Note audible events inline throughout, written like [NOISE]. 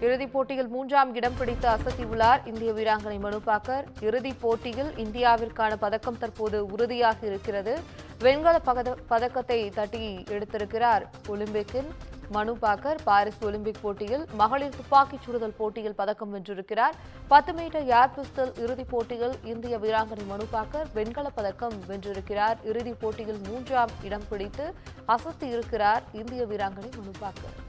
இறுதிப் போட்டியில் மூன்றாம் இடம் பிடித்து அசத்தியுள்ளார் இந்திய வீராங்கனை மனுபாக்கர் இறுதிப் போட்டியில் இந்தியாவிற்கான பதக்கம் தற்போது உறுதியாக இருக்கிறது. வெண்கல பதக்கத்தை தட்டி எடுத்திருக்கிறார் ஒலிம்பிக்கின் மனு பாக்கர். பாரிஸ் ஒலிம்பிக் போட்டியில் மகளிர் துப்பாக்கிச் சுடுதல் போட்டியில் பதக்கம் வென்றிருக்கிறார். பத்து மீட்டர் ஏர் பிஸ்டல் இறுதிப் போட்டியில் இந்திய வீராங்கனை மனு பாக்கர் வெண்கலப் பதக்கம் வென்றிருக்கிறார். இறுதிப் போட்டியில் மூன்றாம் இடம் பிடித்து அசத்தி இருக்கிறார் இந்திய வீராங்கனை மனு பாக்கர்.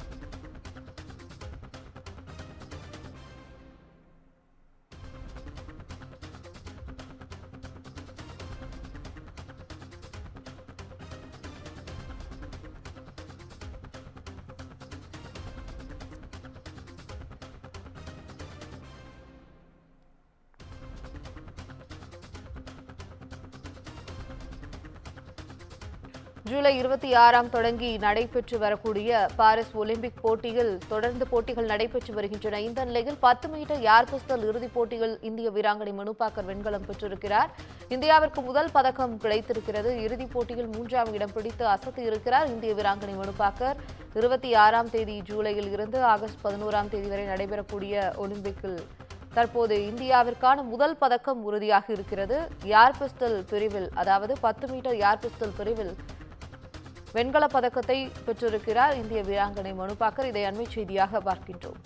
ஜூலை இருபத்தி ஆறாம் தொடங்கி நடைபெற்று வரக்கூடிய பாரிஸ் ஒலிம்பிக் போட்டியில் தொடர்ந்து போட்டிகள் நடைபெற்று வருகின்றன. இந்த நிலையில் பத்து மீட்டர் யார் பிஸ்டல் இறுதிப் போட்டியில் இந்திய வீராங்கனை மனுபாக்கர் வெண்கலம் பெற்றிருக்கிறார். இந்தியாவிற்கு முதல் பதக்கம் கிடைத்திருக்கிறது. இறுதிப் போட்டியில் மூன்றாம் இடம் பிடித்து அசத்தி இருக்கிறார் இந்திய வீராங்கனை மனுபாக்கர் இருபத்தி ஆறாம் தேதி ஜூலையில் இருந்து ஆகஸ்ட் பதினோராம் தேதி வரை நடைபெறக்கூடிய ஒலிம்பிக்கில் தற்போது இந்தியாவிற்கான முதல் பதக்கம் உறுதியாக இருக்கிறது. யார் பிஸ்டல் பிரிவில் அதாவது பத்து மீட்டர் யார் பிஸ்டல் பிரிவில் வெண்கலப் பதக்கத்தை பெற்றிருக்கிறார் இந்திய வீராங்கனை மனுபாக்கர் இதை அண்மை செய்தியாக பார்க்கின்றோம்.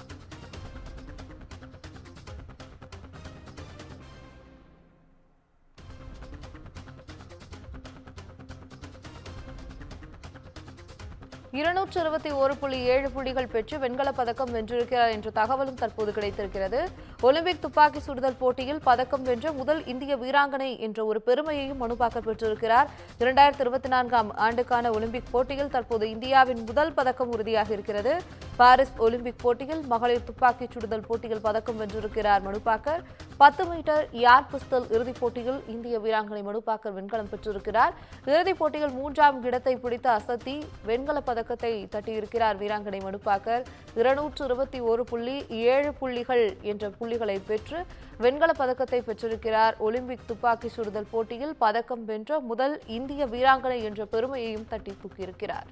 இருநூற்று இருபத்தி ஒரு புள்ளி ஏழு புள்ளிகள் பெற்று வெண்கலப் பதக்கம் வென்றிருக்கிறார் என்ற தகவலும் தற்போது கிடைத்திருக்கிறது. ஒலிம்பிக் துப்பாக்கி சுடுதல் போட்டியில் பதக்கம் வென்ற முதல் இந்திய வீராங்கனை என்ற ஒரு பெருமையையும் மனுபாக்கர் பெற்றிருக்கிறார். இரண்டாயிரத்தி இருபத்தி நான்காம் ஆண்டுக்கான ஒலிம்பிக் போட்டியில் தற்போது இந்தியாவின் முதல் பதக்கம் உறுதியாக இருக்கிறது. பாரிஸ் ஒலிம்பிக் போட்டியில் மகளிர் துப்பாக்கி சுடுதல் போட்டியில் பதக்கம் வென்றிருக்கிறார் மனுபாக்கர். பத்து மீட்டர் யார் பிஸ்தல் இறுதிப் போட்டியில் இந்திய வீராங்கனை மனுபாக்கர் வெண்கலம் பெற்றிருக்கிறார். இறுதிப் போட்டியில் மூன்றாம் இடத்தை பிடித்த அசத்தி வெண்கல பதக்கத்தை தட்டியிருக்கிறார் வீராங்கனை மனுபாக்கர். இருநூற்று இருபத்தி ஒரு புள்ளி ஏழு புள்ளிகள் என்ற புள்ளிகளை பெற்று வெண்கலப் பதக்கத்தை பெற்றிருக்கிறார். ஒலிம்பிக் துப்பாக்கி சுடுதல் போட்டியில் பதக்கம் வென்ற முதல் இந்திய வீராங்கனை என்ற பெருமையையும் தட்டி தூக்கியிருக்கிறார்.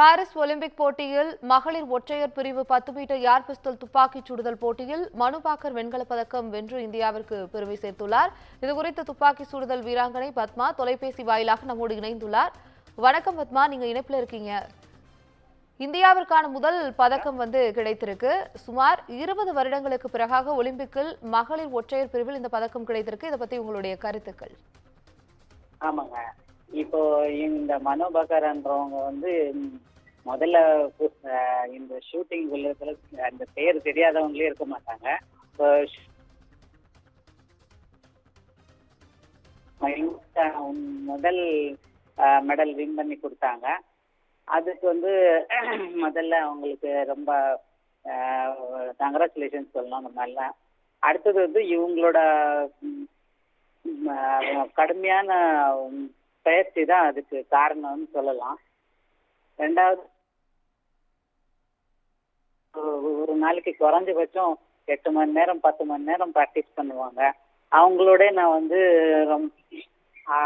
பாரிஸ் ஒலிம்பிக் போட்டியில் மகளிர் ஒற்றையர் பிரிவு பத்து மீட்டர் யார் பிஸ்தல் துப்பாக்கிச் சுடுதல் போட்டியில் மனுபாக்கர் வெண்கலப் பதக்கம் வென்று இந்தியாவிற்கு பெருமை சேர்த்துள்ளார். இதுகுறித்து துப்பாக்கி சுடுதல் வீராங்கனை பத்மா தொலைபேசி வாயிலாக நம்மோடு இணைந்துள்ளார். வணக்கம் பத்மா நீங்க இணைப்பில் இருக்கீங்க. இந்தியாவிற்கான முதல் பதக்கம் வந்து கிடைத்திருக்கு. சுமார் இருபது வருடங்களுக்கு பிறகாக ஒலிம்பிக்கில் மகளிர் ஒற்றையர் பிரிவில் இந்த பதக்கம் கிடைத்திருக்கு. இதை பத்தி உங்களுடைய கருத்துக்கள். ஆமாங்க. இப்போ இந்த மனோ பக்கர்ன்றவங்க வந்து முதல்ல இந்த ஷூட்டிங் உலகத்துல அந்த பேர் தெரியாதவங்களே இருக்க மாட்டாங்க. இப்போ [LAUGHS] முதல் மெடல் வின் பண்ணி கொடுத்தாங்க. அதுக்கு வந்து [CLEARS THROAT] முதல்ல அவங்களுக்கு ரொம்ப கங்க்ராச்சுலேஷன் சொல்லணும் அந்த மாதிரிலாம் அடுத்தது வந்து இவங்களோட கடுமையான பயிற்சி தான் அதுக்கு காரணம்னு சொல்லலாம். ரெண்டாவது ஒரு- நாளைக்கு குறைஞ்சபட்சம் எட்டு மணி நேரம் பத்து மணி நேரம் ப்ராக்டிஸ் பண்ணுவாங்க. அவங்களோட நான் வந்து ரொம்ப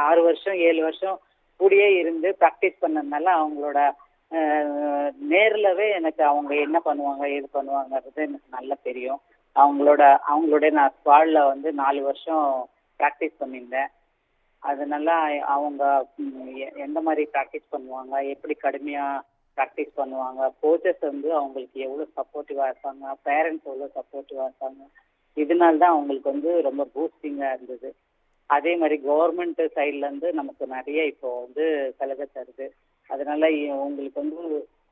ஆறு வருஷம் ஏழு வருஷம் கூடயே இருந்து ப்ராக்டிஸ் பண்ணதுனால அவங்களோட அஹ், நேர்லவே எனக்கு அவங்க என்ன பண்ணுவாங்க ஏது பண்ணுவாங்கிறது எனக்கு நல்லா தெரியும். அவங்களோட அவங்களோட நான் ஸ்குவாடில் வந்து நாலு வருஷம் ப்ராக்டிஸ் பண்ணியிருந்தேன். அதனால அவங்க எ- எந்த மாதிரி ப்ராக்டிஸ் பண்ணுவாங்க எப்படி கடுமையாக ப்ராக்டிஸ் பண்ணுவாங்க கோச்சஸ் வந்து அவங்களுக்கு எவ்வளோ சப்போர்ட்டிவாக இருப்பாங்க பேரண்ட்ஸ் எவ்வளோ சப்போர்ட்டிவாக இருப்பாங்க இதனால தான் அவங்களுக்கு வந்து ரொம்ப பூஸ்டிங்காக இருந்தது. அதே மாதிரி கவர்மெண்ட் சைட்லேருந்து நமக்கு நிறைய இப்போ வந்து சலுகை தருது. அதனால உங்களுக்கு வந்து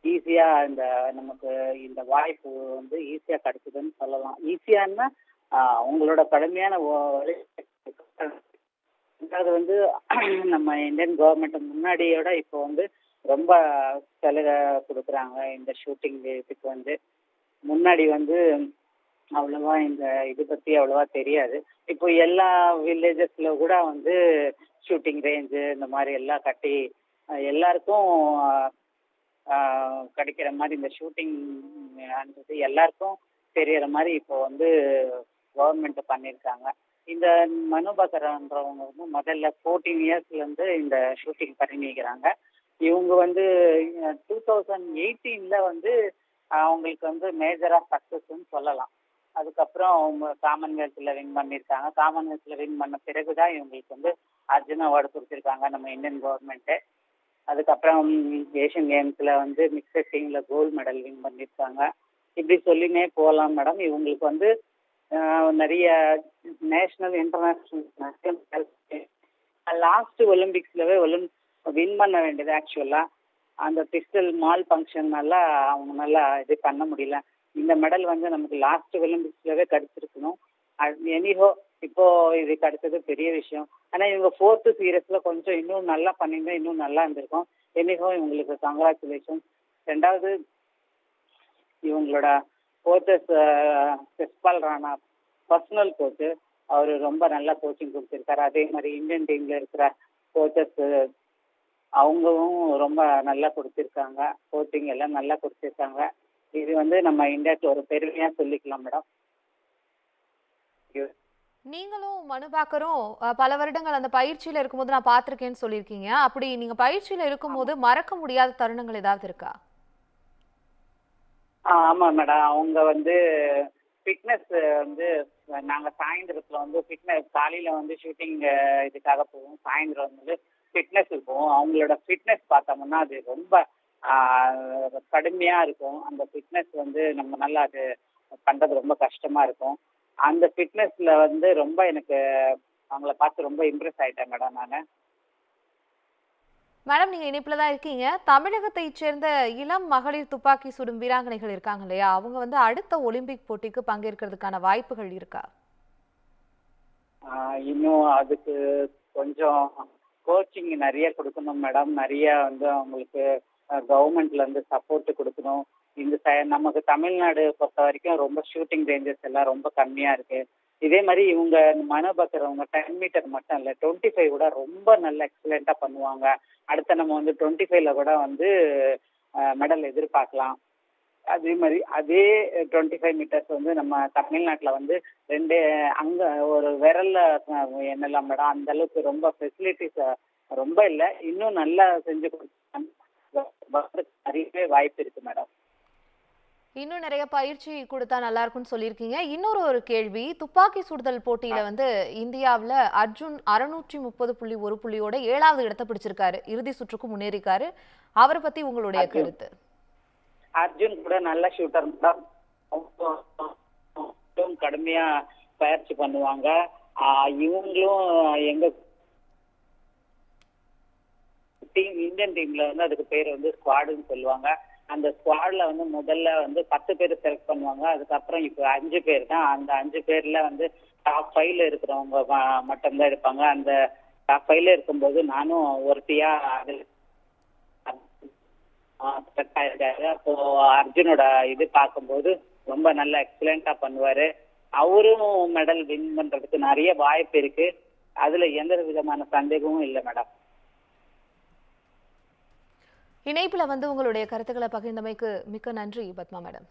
ஈஸியாக இந்த நமக்கு இந்த வாய்ப்பு வந்து ஈஸியாக கிடைக்குதுன்னு சொல்லலாம். ஈஸியான்னா உங்களோட கடுமையான ஒ- ரெண்டாவது வந்து [CLEARS THROAT] நம்ம இந்தியன் கவர்மெண்ட் முன்னாடியோட இப்போ வந்து ரொம்ப சலுகை கொடுக்குறாங்க. இந்த ஷூட்டிங் இதுக்கு வந்து. முன்னாடி வந்து அவ்வளோவா இந்த இது பற்றி அவ்வளோவா தெரியாது. இப்போ எல்லா வில்லேஜஸில் கூட வந்து ஷூட்டிங் ரேஞ்சு இந்த மாதிரி எல்லாம் கட்டி எல்லாருக்கும் கிடைக்கிற மாதிரி இந்த ஷூட்டிங் எல்லாருக்கும் தெரியற மாதிரி இப்போ வந்து கவர்மெண்ட் பண்ணியிருக்காங்க இந்த மனுபகரன்றவங்க வந்து முதல்ல ஃபோர்டீன் இயர்ஸ்லேருந்து இந்த ஷூட்டிங் பண்ணிக்கிறாங்க இவங்க வந்து டூ தௌசண்ட் எயிட்டீனில் வந்து அவங்களுக்கு வந்து மேஜராக சக்ஸஸ்ன்னு சொல்லலாம். அதுக்கப்புறம் அவங்க காமன்வெல்த்தில் வின் பண்ணியிருக்காங்க காமன்வெல்த்தில் வின் பண்ண பிறகு தான் இவங்களுக்கு வந்து அர்ஜுன் அவார்டு கொடுத்துருக்காங்க நம்ம இந்தியன் கவர்மெண்ட்டு அதுக்கப்புறம் ஏஷியன் கேம்ஸில் வந்து மிக்சர் டீமில் கோல்டு மெடல் வின் பண்ணியிருக்காங்க இப்படி சொல்லினே போகலாம் மேடம் இவங்களுக்கு வந்து நிறைய நேஷ்னல் இன்டர்நேஷ்னல் லாஸ்ட் ஒலிம்பிக்ஸ்லவே ஒலிம் வின் பண்ண வேண்டியது ஆக்சுவலாக அந்த பிஸ்டல் மால் ஃபங்க்ஷன்னால அவங்க நல்லா இது பண்ண முடியல. இந்த மெடல் வந்து நமக்கு லாஸ்ட் ஒலிம்பிக்ஸ்லவே கிடைச்சிருக்கணும். எனிஹோ இப்போ இது கிடைச்சது பெரிய விஷயம். ஆனா இவங்க ஃபோர்த்து சீரியஸ்ல கொஞ்சம் இன்னும் நல்லா பண்ணியிருந்தா இன்னும் நல்லா இருந்திருக்கும். எனிஹோ இவங்களுக்கு கங்க்ராச்சுலேஷன் ரெண்டாவது இவங்களோட coaches Jaspal Rana personal coach அவர் ரொம்ப நல்லா கோச்சிங் கொடுத்துருக்காரு. அதே மாதிரி இந்தியன் டீம்ல இருக்கிற கோச்சஸ் அவங்களும் ரொம்ப நல்லா கொடுத்துருக்காங்க. கோச்சிங் எல்லாம் நல்லா கொடுத்துருக்காங்க. இது வந்து நம்ம இந்தியாவுக்கு ஒரு பெருமையா சொல்லிக்கலாம் மேடம். நீங்களும் மனுபாக்கரும் பல வருடங்கள் அந்த பயிற்சியில இருக்கும்போது நான் பார்த்திருக்கேன்னு சொல்லியிருக்கீங்க. அப்படி நீங்க பயிற்சியில இருக்கும்போது மறக்க முடியாத தருணங்கள் ஏதாவது இருக்கா? ஆமாம் மேடம் அவங்க வந்து ஃபிட்னஸ் வந்து நாங்கள் சாயந்தரத்தில் வந்து ஃபிட்னஸ் காலையில் வந்து ஷூட்டிங் இதுக்காக போவோம். சாயந்தரம் வந்து ஃபிட்னஸ் போவோம். அவங்களோட ஃபிட்னஸ் பார்த்தோம்னா அது ரொம்ப கடுமையாக இருக்கும். அந்த ஃபிட்னஸ் வந்து நம்ம நல்லா அது பண்ணுறது ரொம்ப கஷ்டமாக இருக்கும். அந்த ஃபிட்னஸில் வந்து ரொம்ப எனக்கு அவங்கள பார்த்து ரொம்ப இம்ப்ரெஸ் ஆகிட்டேன் மேடம் நான். மேடம் நீங்கள் இணைப்பில் தான் இருக்கீங்க. தமிழகத்தை சேர்ந்த இளம் மகளிர் துப்பாக்கி சுடும் வீராங்கனைகள் இருக்காங்க இல்லையா? அவங்க வந்து அடுத்த ஒலிம்பிக் போட்டிக்கு பங்கேற்கிறதுக்கான வாய்ப்புகள் இருக்கா? இன்னும் அதுக்கு கொஞ்சம் கோச்சிங் நிறைய கொடுக்கணும் மேடம். நிறைய வந்து அவங்களுக்கு கவர்மெண்ட்ல இருந்து சப்போர்ட் கொடுக்கணும். இந்த நமக்கு தமிழ்நாடு பொறுத்த வரைக்கும் ரொம்ப ஷூட்டிங் ரேஞ்சஸ் எல்லாம் ரொம்ப கம்மியா இருக்கு. இதே மாதிரி இவங்க மனோபக்கர் அவங்க டென் மீட்டர் மட்டும் இல்லை டுவெண்ட்டி ஃபைவ் கூட ரொம்ப நல்ல எக்ஸலண்டா பண்ணுவாங்க. அடுத்த நம்ம வந்து டுவெண்ட்டி ஃபைவ்ல கூட வந்து மெடல் எதிர்பார்க்கலாம். அதே மாதிரி அதே டுவெண்ட்டி ஃபைவ் மீட்டர்ஸ் வந்து நம்ம தமிழ்நாட்டில் வந்து ரெண்டு அங்கே ஒரு விரல்ல என்னெல்லாம் மேடம் அந்த அளவுக்கு ரொம்ப ஃபெசிலிட்டிஸ் ரொம்ப இல்லை. இன்னும் நல்லா செஞ்சு கொடுத்து நிறையவே வாய்ப்பு இருக்கு மேடம். இன்னும் நிறைய பயிற்சி கொடுத்தா நல்லா இருக்கும்னு சொல்லியிருக்கீங்க. இன்னொரு ஒரு கேள்வி துப்பாக்கி சுடுதல் போட்டியில வந்து இந்தியாவுல அர்ஜுன் அறுநூற்றி முப்பது புள்ளி ஒரு புள்ளியோட ஏழாவது இடத்தை பிடிச்சிருக்காரு. இறுதி சுற்றுக்கு முன்னேறிக்காரு அவரை பத்தி உங்களுடைய. கருத்து? அர்ஜுன் கூட நல்ல ஷூட்டர் அவங்களும் கடுமையா பயிற்சி பண்ணுவாங்க. இவங்களும் எங்க டீம் இந்தியன் டீம்ல வந்து அதுக்கு பேர் வந்து ஸ்குவாடுன்னு சொல்லுவாங்க. அந்த ஸ்குவாட்ல வந்து முதல்ல வந்து பத்து பேர் செலக்ட் பண்ணுவாங்க. அதுக்கப்புறம் இப்போ அஞ்சு பேர் தான். அந்த அஞ்சு பேர்ல வந்து டாப் ஃபைவ்ல இருக்கிறவங்க ம- மட்டும்தான் இருப்பாங்க. அந்த டாப் ஃபைவ்ல இருக்கும்போது நானும் ஒருத்தியா அதில் செட் ஆயிருக்காரு அப்போ அர்ஜுனோட இது பார்க்கும்போது ரொம்ப நல்ல எக்ஸலண்டா பண்ணுவாரு. அவரும் மெடல் வின் பண்றதுக்கு நிறைய வாய்ப்பு இருக்கு. அதுல எந்த விதமான சந்தேகமும் இல்லை மேடம் இணைப்புல வந்து உங்களுடைய கருத்துக்களை பகிர்ந்தமைக்கு மிக்க நன்றி பத்மா மேடம்.